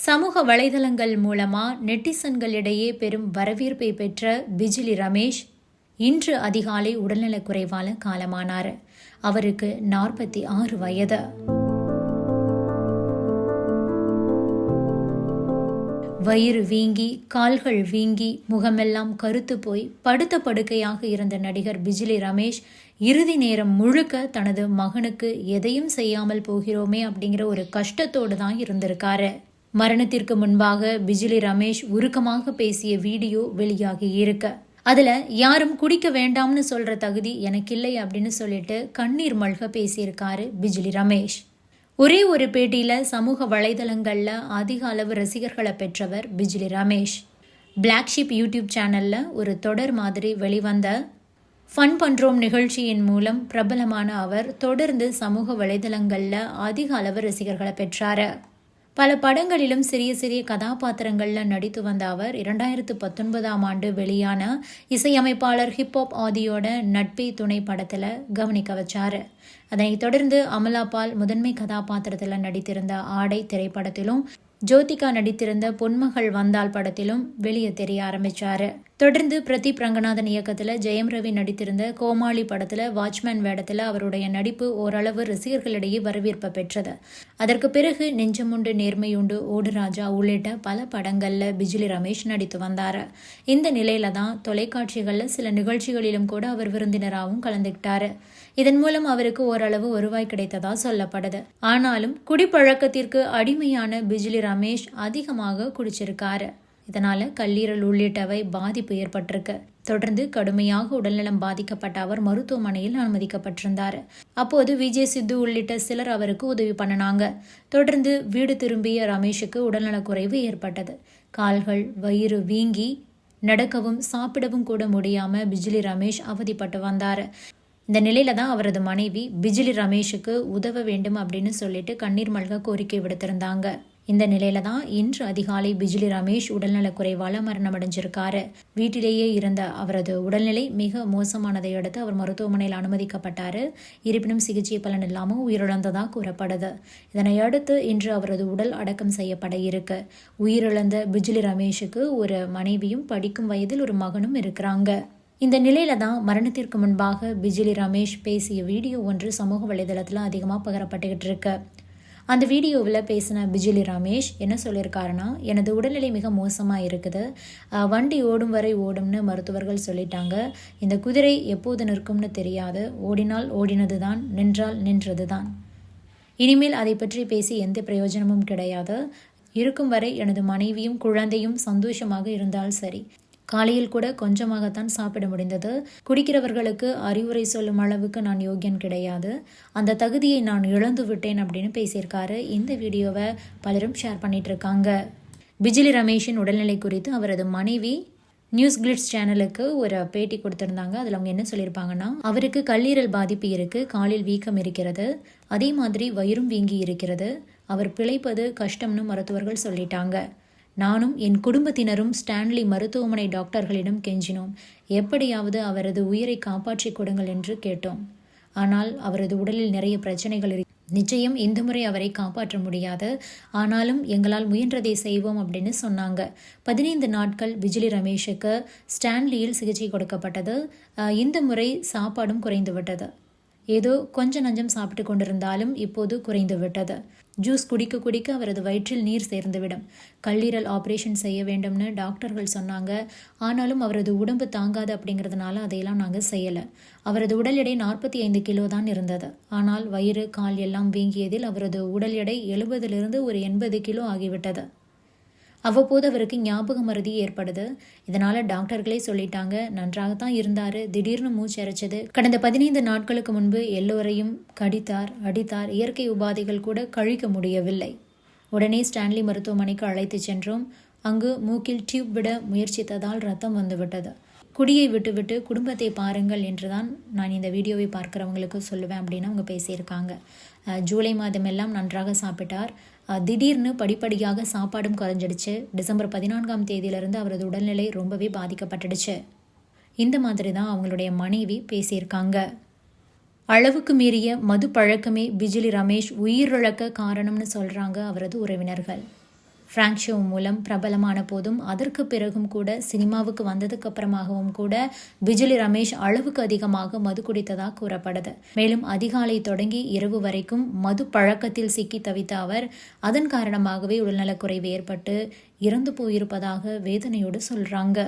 சமூக வலைதளங்கள் மூலமா நெட்டிசன்களிடையே பெரும் வரவேற்பை பெற்ற பிஜிலி ரமேஷ் இன்று அதிகாலை உடல்நலக்குறைவால காலமானார். அவருக்கு நாற்பத்தி ஆறு வயது. வயிறு வீங்கி கால்கள் வீங்கி முகமெல்லாம் கருத்து போய் படுத்த படுக்கையாக இருந்த நடிகர் பிஜிலி ரமேஷ் இறுதி நேரம் முழுக்க தனது மகனுக்கு எதையும் செய்யாமல் போகிறோமே அப்படிங்கிற ஒரு கஷ்டத்தோடு தான் இருந்திருக்காரு. மரணத்திற்கு முன்பாக பிஜிலி ரமேஷ் உருக்கமாக பேசிய வீடியோ வெளியாகி இருக்க. அதுல யாரும் குடிக்க வேண்டாம்னு சொல்ற தகுதி எனக்கு இல்லை அப்படின்னு சொல்லிட்டு கண்ணீர் மல்க பேசியிருக்காரு பிஜிலி ரமேஷ். ஒரே ஒரு பேட்டியில் சமூக வலைதளங்களில் அதிக அளவு ரசிகர்களை பெற்றவர் பிஜிலி ரமேஷ். பிளாக்ஷிப் யூடியூப் சேனலில் ஒரு தொடர் மாதிரி வெளிவந்த ஃபன் பண்ணுறோம் நிகழ்ச்சியின் மூலம் பிரபலமான அவர் தொடர்ந்து சமூக வலைதளங்களில் அதிக அளவு ரசிகர்களை பெற்றார். பல படங்களிலும் சிறிய சிறிய கதாபாத்திரங்களில் நடித்து வந்த அவர் இரண்டாயிரத்து பத்தொன்பதாம் ஆண்டு வெளியான இசையமைப்பாளர் ஹிப்ஹாப் ஆதியோட நட்பே துணை படத்தில் கவனிக்க வச்சார். அதனைத் தொடர்ந்து அமலாபால் முதன்மை கதாபாத்திரத்தில் நடித்திருந்த ஆடை திரைப்படத்திலும் ஜோதிகா நடித்திருந்த பொன்மகள் வந்தால் படத்திலும் வெளியே தெரிய ஆரம்பிச்சாரு. தொடர்ந்து பிரதீப் ரங்கநாதன் இயக்கத்தில் ஜெயம் ரவி நடித்திருந்த கோமாளி படத்தில் வாட்ச்மேன் வேடத்தில் அவருடைய நடிப்பு ஓரளவு ரசிகர்களிடையே வரவேற்பை பெற்றது. அதற்கு பிறகு நெஞ்சமுண்டு நேர்மையுண்டு ஓடுராஜா உள்ளிட்ட பல படங்களில் பிஜிலி ரமேஷ் நடித்து வந்தார். இந்த நிலையில தான் தொலைக்காட்சிகளில் சில நிகழ்ச்சிகளிலும் கூட அவர் விருந்தினராகவும் கலந்துக்கிட்டாரு. இதன் மூலம் அவருக்கு ஓரளவு வருவாய் கிடைத்ததா சொல்லப்படுது. ஆனாலும் குடிப்பழக்கத்திற்கு அடிமையான பிஜிலி ரமேஷ் அதிகமாக குடிச்சிருக்காரு. இதனால கல்லீரல் உள்ளிட்டவை பாதிப்பு ஏற்பட்டிருக்கு. தொடர்ந்து கடுமையாக உடல்நலம் பாதிக்கப்பட்ட அவர் மருத்துவமனையில் அனுமதிக்கப்பட்டிருந்தார். அப்போது விஜய் சித்து உள்ளிட்ட சிலர் அவருக்கு உதவி பண்ணினாங்க. தொடர்ந்து வீடு திரும்பிய ரமேஷுக்கு உடல்நலக்குறைவு ஏற்பட்டது. கால்கள் வயிறு வீங்கி நடக்கவும் சாப்பிடவும் கூட முடியாம பிஜிலி ரமேஷ் அவதிப்பட்டு வந்தார். இந்த நிலையில தான் அவரது மனைவி பிஜிலி ரமேஷுக்கு உதவ வேண்டும் அப்படின்னு சொல்லிட்டு கண்ணீர் மல்க கோரிக்கை விடுத்திருந்தாங்க. இந்த நிலையில தான் இன்று அதிகாலை பிஜிலி ரமேஷ் உடல்நலக்குறைவால மரணமடைஞ்சிருக்காரு. வீட்டிலேயே இருந்த அவரது உடல்நிலை மிக மோசமானதை அடுத்து அவர் மருத்துவமனையில் அனுமதிக்கப்பட்டாரு. இருப்பினும் சிகிச்சை பலன் இல்லாமல் உயிரிழந்ததாக கூறப்படுது. இதனை அடுத்து இன்று அவரது உடல் அடக்கம் செய்யப்பட இருக்கு. உயிரிழந்த பிஜிலி ரமேஷுக்கு ஒரு மனைவியும் படிக்கும் வயதில் ஒரு மகனும் இருக்கிறாங்க. இந்த நிலையில தான் மரணத்திற்கு முன்பாக பிஜிலி ரமேஷ் பேசிய வீடியோ ஒன்று சமூக வலைதளத்தில் அதிகமாக பகிரப்பட்டுக்கிட்டு இருக்கு. அந்த வீடியோவில் பேசின பிஜிலி ரமேஷ் என்ன சொல்லியிருக்காருன்னா எனது உடல்நிலை மிக மோசமாக இருக்குது. வண்டி ஓடும் வரை ஓடும்னு மருத்துவர்கள் சொல்லிட்டாங்க. இந்த குதிரை எப்போது நிற்கும்னு தெரியாது. ஓடினால் ஓடினது தான் நின்றால் நின்றது தான் இனிமேல் அதை பற்றி பேசி எந்த பிரயோஜனமும் கிடையாது. இருக்கும் வரை எனது மனைவியும் குழந்தையும் சந்தோஷமாக இருந்தால் சரி. காலையில் கூட கொஞ்சமாகத்தான் சாப்பிட முடிந்தது. குடிக்கிறவர்களுக்கு அறிவுரை சொல்லும் அளவுக்கு நான் யோகியன் கிடையாது. அந்த தகுதியை நான் இழந்து விட்டேன் அப்படின்னு பேசியிருக்காரு. இந்த வீடியோவை பலரும் ஷேர் பண்ணிட்டு இருக்காங்க பிஜிலி ரமேஷின் உடல்நிலை குறித்து அவரது மனைவி நியூஸ் கிளிட்ஸ் சேனலுக்கு ஒரு பேட்டி கொடுத்துருந்தாங்க. அதில் அவங்க என்ன சொல்லியிருப்பாங்கன்னா அவருக்கு கல்லீரல் பாதிப்பு இருக்குது காலில் வீக்கம் இருக்கிறது அதே மாதிரி வயிறும் வீங்கி இருக்கிறது அவர் பிழைப்பது கஷ்டம்னு மருத்துவர்கள் சொல்லிட்டாங்க. நானும் என் குடும்பத்தினரும் ஸ்டான்லி மருத்துவமனை டாக்டர்களிடம் கெஞ்சினோம். எப்படியாவது அவரது உயிரை காப்பாற்றிக் கொடுங்கள் என்று கேட்டோம். ஆனால் அவரது உடலில் நிறைய பிரச்சனைகள் நிச்சயம் இந்த முறை அவரை காப்பாற்ற முடியாது. ஆனாலும் எங்களால் முயன்றதை செய்வோம் அப்படின்னு சொன்னாங்க. பதினைந்து நாட்கள் விஜிலி ரமேஷுக்கு ஸ்டான்லியில் சிகிச்சை கொடுக்கப்பட்டது. இந்த முறை சாப்பாடும் குறைந்துவிட்டது. ஏதோ கொஞ்ச நஞ்சம் சாப்பிட்டு கொண்டிருந்தாலும் இப்போது குறைந்து விட்டது. ஜூஸ் குடிக்க குடிக்க அவரது வயிற்றில் நீர் சேர்ந்துவிடும். கல்லீரல் ஆப்ரேஷன் செய்ய வேண்டும்னு டாக்டர்கள் சொன்னாங்க. ஆனாலும் அவரது உடம்பு தாங்காது அப்படிங்கிறதுனால அதையெல்லாம் நாங்கள் செய்யலை. அவரது உடல் எடை நாற்பத்தி ஐந்து கிலோ தான் இருந்தது. ஆனால் வயிறு கால் எல்லாம் வீங்கியதில் அவரது உடல் எடை எழுபதிலிருந்து ஒரு எண்பது கிலோ ஆகிவிட்டது. அவ்வப்போது அவருக்கு ஞாபக மருதி ஏற்படுது. இதனால டாக்டர்களே சொல்லிட்டாங்க நன்றாகத்தான் இருந்தார். திடீர்னு மூச்சரைச்சது கடந்த பதினைந்து நாட்களுக்கு முன்பு எல்லோரையும் கடித்தார் அடித்தார். இயற்கை உபாதைகள் கூட கழிக்க முடியவில்லை. உடனே ஸ்டான்லி மருத்துவமனைக்கு அழைத்து சென்றோம். அங்கு மூக்கில் டியூப் விட முயற்சித்ததால் ரத்தம் வந்துவிட்டது. குடியை விட்டுவிட்டு குடும்பத்தை பாருங்கள் என்று தான் நான் இந்த வீடியோவை பார்க்குறவங்களுக்கு சொல்லுவேன் அப்படின்னு அவங்க பேசியிருக்காங்க. ஜூலை மாதம் எல்லாம் நன்றாக சாப்பிட்டார். திடீர்னு படிப்படியாக சாப்பாடும் குறைஞ்சிடுச்சு. டிசம்பர் பதினான்காம் தேதியிலிருந்து அவரது உடல்நிலை ரொம்பவே பாதிக்கப்பட்டுடுச்சு. இந்த மாதிரி தான் அவங்களுடைய மனைவி பேசியிருக்காங்க. அளவுக்கு மீறிய மது பழக்கமே பிஜிலி ரமேஷ் உயிரிழக்க காரணம்னு சொல்கிறாங்க அவரது உறவினர்கள். ஃப்ராங்க் ஷோ மூலம் பிரபலமான போதும் அதற்கு பிறகும் கூட சினிமாவுக்கு வந்ததுக்கு அப்புறமாகவும் கூட பிஜுலி ரமேஷ் அளவுக்கு அதிகமாக மது குடித்ததாக கூறப்படுது. மேலும் அதிகாலை தொடங்கி இரவு வரைக்கும் மது பழக்கத்தில் சிக்கி தவித்த அவர் அதன் காரணமாகவே உடல்நலக்குறைவு ஏற்பட்டு இறந்து போயிருப்பதாக வேதனையோடு சொல்றாங்க.